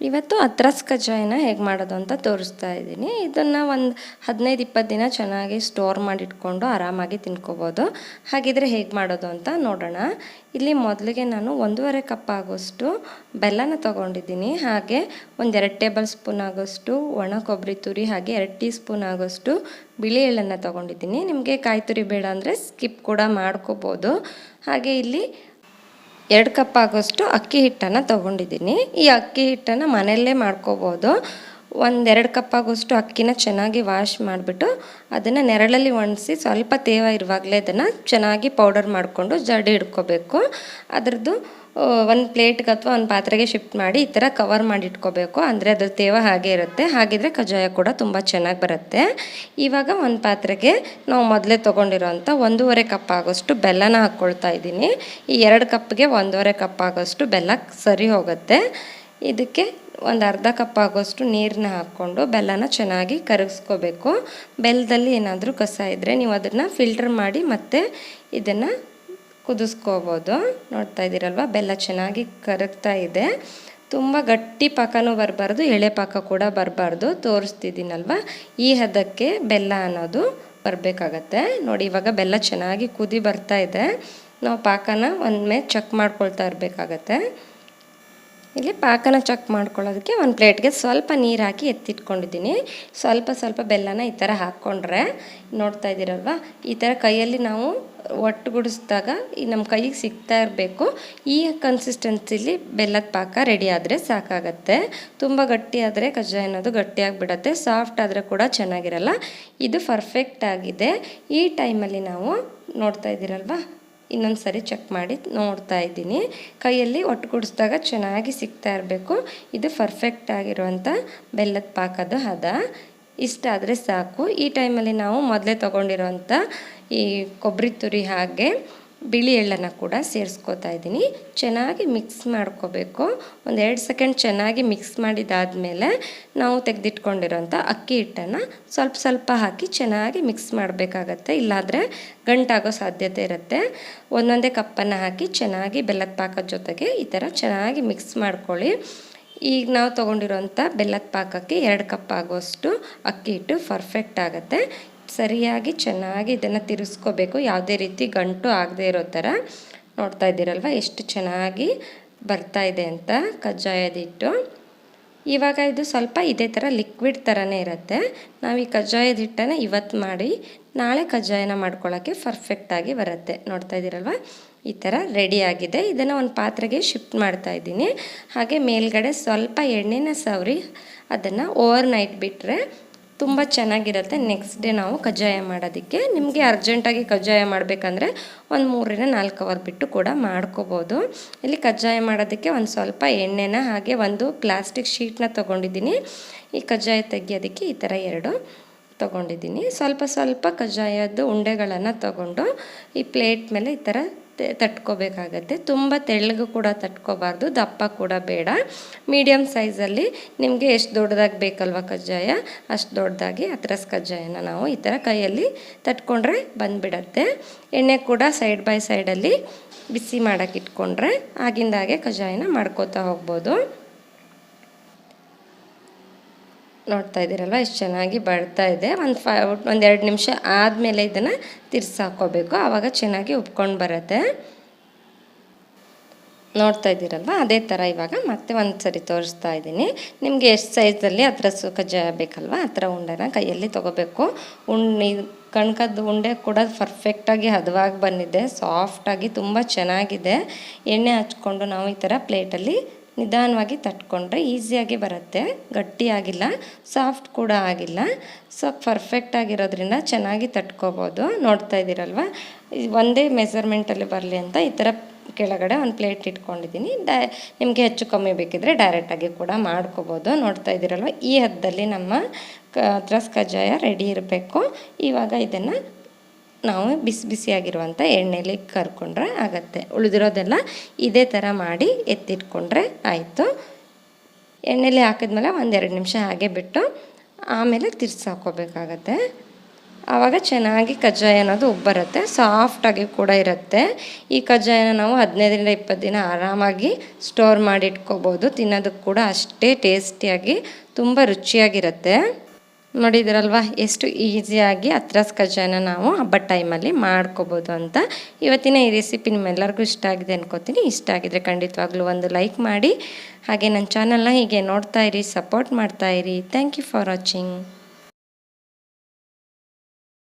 ಇವತ್ತು ಅದ್ರಸ್ ಕಜ್ಜಾಯನ ಹೇಗೆ ಮಾಡೋದು ಅಂತ ತೋರಿಸ್ತಾ ಇದ್ದೀನಿ. ಇದನ್ನು ಒಂದು ಹದಿನೈದು ಇಪ್ಪತ್ತು ದಿನ ಚೆನ್ನಾಗಿ ಸ್ಟೋರ್ ಮಾಡಿಟ್ಕೊಂಡು ಆರಾಮಾಗಿ ತಿನ್ಕೋಬೋದು. ಹಾಗಿದ್ರೆ ಹೇಗೆ ಮಾಡೋದು ಅಂತ ನೋಡೋಣ. ಇಲ್ಲಿ ಮೊದಲಿಗೆ ನಾನು ಒಂದೂವರೆ ಕಪ್ ಆಗೋಷ್ಟು ಬೆಲ್ಲನ ತೊಗೊಂಡಿದ್ದೀನಿ. ಹಾಗೆ ಒಂದೆರಡು ಟೇಬಲ್ ಸ್ಪೂನ್ ಆಗೋಷ್ಟು ಒಣ ಕೊಬ್ಬರಿ ತುರಿ, ಹಾಗೆ ಎರಡು ಟೀ ಸ್ಪೂನ್ ಆಗೋಷ್ಟು ಬಿಳಿ ಎಳ್ಳನ್ನು ತೊಗೊಂಡಿದ್ದೀನಿ. ನಿಮಗೆ ಕಾಯಿ ತುರಿ ಬೇಡ ಅಂದರೆ ಸ್ಕಿಪ್ ಕೂಡ ಮಾಡ್ಕೋಬೋದು. ಹಾಗೆ ಇಲ್ಲಿ ಎರಡು ಕಪ್ ಆಗೋಷ್ಟು ಅಕ್ಕಿ ಹಿಟ್ಟನ್ನು ತೊಗೊಂಡಿದ್ದೀನಿ. ಈ ಅಕ್ಕಿ ಹಿಟ್ಟನ್ನು ಮನೆಯಲ್ಲೇ ಮಾಡ್ಕೋಬೋದು. ಒಂದೆರಡು ಕಪ್ ಆಗೋಷ್ಟು ಅಕ್ಕಿನ ಚೆನ್ನಾಗಿ ವಾಶ್ ಮಾಡಿಬಿಟ್ಟು ಅದನ್ನು ನೆರಳಲ್ಲಿ ಒಣಸಿ ಸ್ವಲ್ಪ ತೇವ ಇರುವಾಗಲೇ ಅದನ್ನು ಚೆನ್ನಾಗಿ ಪೌಡರ್ ಮಾಡಿಕೊಂಡು ಜಡಿ ಹಿಡ್ಕೋಬೇಕು. ಅದರದ್ದು ಒಂದು ಪ್ಲೇಟ್ಗೆ ಅಥವಾ ಒಂದು ಪಾತ್ರೆಗೆ ಶಿಫ್ಟ್ ಮಾಡಿ ಈ ಥರ ಕವರ್ ಮಾಡಿ ಇಟ್ಕೋಬೇಕು ಅಂದರೆ ಅದ್ರ ತೇವ ಹಾಗೆ ಇರುತ್ತೆ. ಹಾಗಿದ್ರೆ ಕಜ್ಜಾಯ ಕೂಡ ತುಂಬ ಚೆನ್ನಾಗಿ ಬರುತ್ತೆ. ಇವಾಗ ಒಂದು ಪಾತ್ರೆಗೆ ನಾವು ಮೊದಲೇ ತೊಗೊಂಡಿರೋಂಥ ಒಂದೂವರೆ ಕಪ್ ಆಗೋಷ್ಟು ಬೆಲ್ಲನ ಹಾಕ್ಕೊಳ್ತಾ ಇದ್ದೀನಿ. ಈ ಎರಡು ಕಪ್ಗೆ ಒಂದೂವರೆ ಕಪ್ ಆಗೋಷ್ಟು ಬೆಲ್ಲ ಸರಿ ಹೋಗುತ್ತೆ. ಇದಕ್ಕೆ ಒಂದು ಅರ್ಧ ಕಪ್ ಆಗೋಷ್ಟು ನೀರನ್ನ ಹಾಕ್ಕೊಂಡು ಬೆಲ್ಲನ ಚೆನ್ನಾಗಿ ಕರಗಿಸ್ಕೋಬೇಕು. ಬೆಲ್ಲದಲ್ಲಿ ಏನಾದರೂ ಕಸ ಇದ್ದರೆ ನೀವು ಅದನ್ನು ಫಿಲ್ಟರ್ ಮಾಡಿ ಮತ್ತೆ ಇದನ್ನು ಕುದಿಸ್ಕೋಬೋದು. ನೋಡ್ತಾ ಇದ್ದೀರಲ್ವ? ಬೆಲ್ಲ ಚೆನ್ನಾಗಿ ಕರಗ್ತಾ ಇದೆ. ತುಂಬ ಗಟ್ಟಿ ಪಾಕನೂ ಬರಬಾರ್ದು, ಎಳೆ ಪಾಕ ಕೂಡ ಬರಬಾರ್ದು. ತೋರಿಸ್ತಿದ್ದೀನಲ್ವ? ಈ ಹದಕ್ಕೆ ಬೆಲ್ಲ ಅನ್ನೋದು ಬರಬೇಕಾಗತ್ತೆ. ನೋಡಿ, ಇವಾಗ ಬೆಲ್ಲ ಚೆನ್ನಾಗಿ ಕುದಿ ಬರ್ತಾ ಇದೆ. ನಾವು ಪಾಕನ ಒಮ್ಮೆ ಚೆಕ್ ಮಾಡ್ಕೊಳ್ತಾ ಇರಬೇಕಾಗತ್ತೆ. ಇಲ್ಲಿ ಪಾಕನ ಚೆಕ್ ಮಾಡ್ಕೊಳ್ಳೋದಕ್ಕೆ ಒಂದು ಪ್ಲೇಟ್ಗೆ ಸ್ವಲ್ಪ ನೀರು ಹಾಕಿ ಎತ್ತಿಟ್ಕೊಂಡಿದ್ದೀನಿ. ಸ್ವಲ್ಪ ಸ್ವಲ್ಪ ಬೆಲ್ಲನ ಈ ಥರ ಹಾಕ್ಕೊಂಡ್ರೆ, ನೋಡ್ತಾ ಇದ್ದೀರಲ್ವ? ಈ ಥರ ಕೈಯಲ್ಲಿ ನಾವು ಒಟ್ಟುಗೂಡಿಸಿದಾಗ ಈ ನಮ್ಮ ಕೈಗೆ ಸಿಗ್ತಾ ಇರಬೇಕು. ಈ ಕನ್ಸಿಸ್ಟೆನ್ಸಿಲಿ ಬೆಲ್ಲದ ಪಾಕ ರೆಡಿ ಆದರೆ ಸಾಕಾಗತ್ತೆ. ತುಂಬ ಗಟ್ಟಿ ಆದರೆ ಕಜ್ಜಾಯ ಅನ್ನೋದು ಗಟ್ಟಿಯಾಗಿಬಿಡತ್ತೆ ಸಾಫ್ಟ್ ಆದರೆ ಕೂಡ ಚೆನ್ನಾಗಿರಲ್ಲ. ಇದು ಪರ್ಫೆಕ್ಟ್ ಆಗಿದೆ. ಈ ಟೈಮಲ್ಲಿ ನಾವು ನೋಡ್ತಾ ಇದ್ದೀರಲ್ವ? ಇನ್ನೊಂದು ಸರಿ ಚೆಕ್ ಮಾಡಿ ನೋಡ್ತಾ ಇದ್ದೀನಿ. ಕೈಯಲ್ಲಿ ಒಟ್ಟುಗೂಡಿಸಿದಾಗ ಚೆನ್ನಾಗಿ ಸಿಗ್ತಾ ಇರಬೇಕು. ಇದು ಪರ್ಫೆಕ್ಟ್ ಆಗಿರುವಂಥ ಬೆಲ್ಲದ ಪಾಕದ ಹದ. ಇಷ್ಟ ಆದರೆ ಸಾಕು. ಈ ಟೈಮಲ್ಲಿ ನಾವು ಮೊದಲೇ ತೊಗೊಂಡಿರೋಂಥ ಈ ಕೊಬ್ಬರಿ ತುರಿ ಹಾಗೆ ಬಿಳಿ ಎಳ್ಳನ್ನು ಕೂಡ ಸೇರಿಸ್ಕೋತಾ ಇದ್ದೀನಿ. ಚೆನ್ನಾಗಿ ಮಿಕ್ಸ್ ಮಾಡ್ಕೋಬೇಕು. ಒಂದು ಎರಡು ಸೆಕೆಂಡ್ ಚೆನ್ನಾಗಿ ಮಿಕ್ಸ್ ಮಾಡಿದಾದಮೇಲೆ ನಾವು ತೆಗೆದಿಟ್ಕೊಂಡಿರೋಂಥ ಅಕ್ಕಿ ಹಿಟ್ಟನ್ನು ಸ್ವಲ್ಪ ಸ್ವಲ್ಪ ಹಾಕಿ ಚೆನ್ನಾಗಿ ಮಿಕ್ಸ್ ಮಾಡಬೇಕಾಗತ್ತೆ. ಇಲ್ಲಾಂದರೆ ಗಂಟಾಗೋ ಸಾಧ್ಯತೆ ಇರುತ್ತೆ. ಒಂದೊಂದೇ ಕಪ್ಪನ್ನು ಹಾಕಿ ಚೆನ್ನಾಗಿ ಬೆಲ್ಲದ ಪಾಕದ ಜೊತೆಗೆ ಈ ಥರ ಚೆನ್ನಾಗಿ ಮಿಕ್ಸ್ ಮಾಡ್ಕೊಳ್ಳಿ. ಈಗ ನಾವು ತೊಗೊಂಡಿರೋಂಥ ಬೆಲ್ಲದ ಪಾಕಕ್ಕೆ ಎರಡು ಕಪ್ ಆಗೋಷ್ಟು ಅಕ್ಕಿ ಹಿಟ್ಟು ಪರ್ಫೆಕ್ಟ್ ಆಗುತ್ತೆ. ಸರಿಯಾಗಿ ಚೆನ್ನಾಗಿ ಇದನ್ನು ತಿರುಸ್ಕೋಬೇಕು. ಯಾವುದೇ ರೀತಿ ಗಂಟು ಆಗದೇ ಇರೋ ಥರ ನೋಡ್ತಾ ಇದ್ದೀರಲ್ವ? ಎಷ್ಟು ಚೆನ್ನಾಗಿ ಬರ್ತಾ ಇದೆ ಅಂತ ಕಜ್ಜಾಯದ ಹಿಟ್ಟು ಇವಾಗ ಇದು ಸ್ವಲ್ಪ ಇದೇ ಥರ ಲಿಕ್ವಿಡ್ ಥರನೇ ಇರುತ್ತೆ. ನಾವು ಈ ಕಜ್ಜಾಯದ ಹಿಟ್ಟನ್ನು ಇವತ್ತು ಮಾಡಿ ನಾಳೆ ಕಜ್ಜಾಯನ ಮಾಡ್ಕೊಳ್ಳೋಕ್ಕೆ ಪರ್ಫೆಕ್ಟಾಗಿ ಬರುತ್ತೆ. ನೋಡ್ತಾ ಇದ್ದೀರಲ್ವ? ಈ ಥರ ರೆಡಿಯಾಗಿದೆ ಇದನ್ನು ಒಂದು ಪಾತ್ರೆಗೆ ಶಿಫ್ಟ್ ಮಾಡ್ತಾ ಇದ್ದೀನಿ. ಹಾಗೆ ಮೇಲ್ಗಡೆ ಸ್ವಲ್ಪ ಎಣ್ಣೆನ ಸವರಿ ಅದನ್ನು ಓವರ್ ನೈಟ್ ಬಿಟ್ಟರೆ ತುಂಬ ಚೆನ್ನಾಗಿರುತ್ತೆ. ನೆಕ್ಸ್ಟ್ ಡೇ ನಾವು ಕಜ್ಜಾಯ ಮಾಡೋದಕ್ಕೆ. ನಿಮಗೆ ಅರ್ಜೆಂಟಾಗಿ ಕಜ್ಜಾಯ ಮಾಡಬೇಕಂದ್ರೆ ಒಂದು ಮೂರರಿಂದ ನಾಲ್ಕು ಅವರ್ ಬಿಟ್ಟು ಕೂಡ ಮಾಡ್ಕೋಬೋದು. ಇಲ್ಲಿ ಕಜ್ಜಾಯ ಮಾಡೋದಕ್ಕೆ ಒಂದು ಸ್ವಲ್ಪ ಎಣ್ಣೆನ ಹಾಗೆ ಒಂದು ಪ್ಲಾಸ್ಟಿಕ್ ಶೀಟ್ನ ತೊಗೊಂಡಿದ್ದೀನಿ. ಈ ಕಜ್ಜಾಯ ತೆಗಿಯೋದಕ್ಕೆ ಈ ಥರ ಎರಡು ತೊಗೊಂಡಿದ್ದೀನಿ. ಸ್ವಲ್ಪ ಸ್ವಲ್ಪ ಕಜ್ಜಾಯದ ಉಂಡೆಗಳನ್ನು ತೊಗೊಂಡು ಈ ಪ್ಲೇಟ್ ಮೇಲೆ ಈ ಥರ ತಟ್ಕೋಬೇಕಾಗತ್ತೆ. ತುಂಬ ತೆಳ್ಳಗೂ ಕೂಡ ತಟ್ಕೋಬಾರ್ದು, ದಪ್ಪ ಕೂಡ ಬೇಡ. ಮೀಡಿಯಮ್ ಸೈಜಲ್ಲಿ ನಿಮಗೆ ಎಷ್ಟು ದೊಡ್ಡದಾಗಿ ಬೇಕಲ್ವ ಕಜ್ಜಾಯ? ಅಷ್ಟು ದೊಡ್ಡದಾಗಿ ಅತ್ರಸ್ ಕಜ್ಜಾಯನ ನಾವು ಈ ಥರ ಕೈಯಲ್ಲಿ ತಟ್ಕೊಂಡ್ರೆ ಬಂದುಬಿಡತ್ತೆ. ಎಣ್ಣೆ ಕೂಡ ಸೈಡ್ ಬೈ ಸೈಡಲ್ಲಿ ಬಿಸಿ ಮಾಡೋಕೆ ಇಟ್ಕೊಂಡ್ರೆ ಆಗಿಂದಾಗೆ ಕಜ್ಜಾಯನ ಮಾಡ್ಕೋತಾ ಹೋಗ್ಬೋದು. ನೋಡ್ತಾ ಇದ್ದೀರಲ್ವ? ಎಷ್ಟು ಚೆನ್ನಾಗಿ ಬರ್ತಾ ಇದೆ. ಒಂದು ಫೈ, ಒಂದು ನಿಮಿಷ ಆದಮೇಲೆ ಇದನ್ನು ತಿರ್ಸಾಕೋಬೇಕು. ಆವಾಗ ಚೆನ್ನಾಗಿ ಉಪ್ಕೊಂಡು ಬರುತ್ತೆ. ನೋಡ್ತಾ ಇದ್ದೀರಲ್ವ? ಅದೇ ಥರ ಇವಾಗ ಮತ್ತೆ ಒಂದು ಸರಿ ತೋರಿಸ್ತಾ ಇದ್ದೀನಿ. ನಿಮಗೆ ಎಷ್ಟು ಸೈಜಲ್ಲಿ ಹತ್ರ ಕಜ್ಜಾಯ ಬೇಕಲ್ವ? ಆ ಥರ ಉಂಡೆನ ಕೈಯಲ್ಲಿ ತೊಗೋಬೇಕು. ಉಣ್ಣಿ, ಕಣ್ಕದ ಉಂಡೆ ಕೂಡ ಪರ್ಫೆಕ್ಟಾಗಿ ಹದವಾಗಿ ಬಂದಿದೆ. ಸಾಫ್ಟಾಗಿ ತುಂಬ ಚೆನ್ನಾಗಿದೆ. ಎಣ್ಣೆ ಹಚ್ಕೊಂಡು ನಾವು ಈ ಥರ ಪ್ಲೇಟಲ್ಲಿ ನಿಧಾನವಾಗಿ ತಟ್ಕೊಂಡ್ರೆ ಈಸಿಯಾಗಿ ಬರುತ್ತೆ. ಗಟ್ಟಿಯಾಗಿಲ್ಲ, ಸಾಫ್ಟ್ ಕೂಡ ಆಗಿಲ್ಲ. ಸೊ ಪರ್ಫೆಕ್ಟ್ ಆಗಿರೋದ್ರಿಂದ ಚೆನ್ನಾಗಿ ತಟ್ಕೋಬೋದು. ನೋಡ್ತಾ ಇದ್ದೀರಲ್ವ? ಒಂದೇ ಮೆಸರ್ಮೆಂಟಲ್ಲಿ ಬರಲಿ ಅಂತ ಈ ಥರ ಕೆಳಗಡೆ ಒಂದು ಪ್ಲೇಟ್ ಇಟ್ಕೊಂಡಿದ್ದೀನಿ. ಡೈ ನಿಮಗೆ ಹೆಚ್ಚು ಕಮ್ಮಿ ಬೇಕಿದ್ರೆ ಡೈರೆಕ್ಟಾಗಿ ಕೂಡ ಮಾಡ್ಕೋಬೋದು. ನೋಡ್ತಾ ಇದ್ದೀರಲ್ವ? ಈ ಹದ್ದಲ್ಲಿ ನಮ್ಮ ಕ ಕಜ್ಜಾಯ ರೆಡಿ ಇರಬೇಕು. ಇವಾಗ ಇದನ್ನು ನಾವು ಬಿಸಿ ಬಿಸಿಯಾಗಿರುವಂಥ ಎಣ್ಣೆಲಿ ಕರ್ಕೊಂಡ್ರೆ ಆಗುತ್ತೆ. ಉಳಿದಿರೋದೆಲ್ಲ ಇದೇ ಥರ ಮಾಡಿ ಎತ್ತಿಟ್ಕೊಂಡ್ರೆ ಆಯಿತು. ಎಣ್ಣೆಲಿ ಹಾಕಿದ್ಮೇಲೆ ಒಂದೆರಡು ನಿಮಿಷ ಹಾಗೆ ಬಿಟ್ಟು ಆಮೇಲೆ ತಿರ್ಸಿ ಹಾಕ್ಕೋಬೇಕಾಗತ್ತೆ. ಆವಾಗ ಚೆನ್ನಾಗಿ ಕಜ್ಜಾಯ ಅನ್ನೋದು ಉಬ್ಬರುತ್ತೆ, ಸಾಫ್ಟಾಗಿ ಕೂಡ ಇರುತ್ತೆ. ಈ ಕಜ್ಜಾಯನ ನಾವು ಹದಿನೈದರಿಂದ ಇಪ್ಪತ್ತು ದಿನ ಆರಾಮಾಗಿ ಸ್ಟೋರ್ ಮಾಡಿ ಇಟ್ಕೋಬೋದು. ತಿನ್ನೋದಕ್ಕೆ ಕೂಡ ಅಷ್ಟೇ ಟೇಸ್ಟಿಯಾಗಿ, ತುಂಬ ರುಚಿಯಾಗಿರುತ್ತೆ. ನೋಡಿದಿರಲ್ವಾ? ಎಷ್ಟು ಈಸಿಯಾಗಿ ಹತ್ರಸ್ ಕಜ್ಜಾಯನ ನಾವು ಹಬ್ಬದ ಟೈಮಲ್ಲಿ ಮಾಡ್ಕೋಬೋದು ಅಂತ. ಇವತ್ತಿನ ಈ ರೆಸಿಪಿ ನಿಮ್ಮೆಲ್ಲರಿಗೂ ಇಷ್ಟ ಆಗಿದೆ ಅನ್ಕೋತೀನಿ. ಇಷ್ಟ ಆಗಿದ್ರೆ ಖಂಡಿತವಾಗ್ಲೂ ಒಂದು ಲೈಕ್ ಮಾಡಿ. ಹಾಗೆ ನನ್ನ ಚಾನಲ್ನ ಹೀಗೆ ನೋಡ್ತಾ ಇರಿ ಸಪೋರ್ಟ್ ಮಾಡ್ತಾ ಇರಿ. Thank you for watching